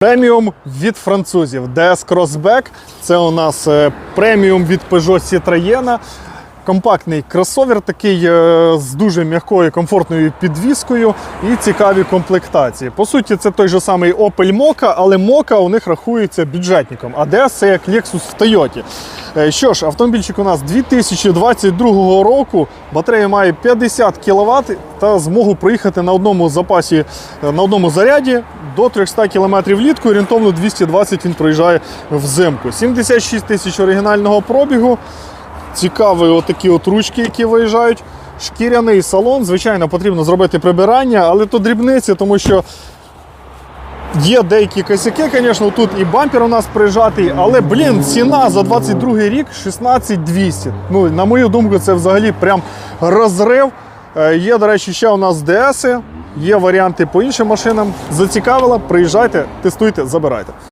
Преміум від французів. DS Crossback. Це у нас е, преміум від Peugeot Citroën. Компактний кросовер, такий е, з дуже м'якою комфортною підвіскою і цікаві комплектації. По суті, це той же самий Opel Mokka, але Mokka у них рахується бюджетником, а DS це як Lexus в Toyota. Е, Що ж, автомобільчик у нас 2022 року, батарея має 50 кВт та змогу проїхати на одному запасі, е, на одному заряді до 300 км влітку, орієнтовно 220 він проїжджає взимку. 76 тисяч оригінального пробігу. Цікаві отакі от ручки, які виїжджають. Шкіряний салон. Звичайно, потрібно зробити прибирання, але то дрібниці, тому що є деякі косяки, звісно, тут і бампер у нас прижатий, але, блін, ціна за 22 рік 16200. Ну, на мою думку, це взагалі прям розрив. Е, Є, до речі, ще у нас ДС, є варіанти по іншим машинам. Зацікавило, приїжджайте, тестуйте, забирайте.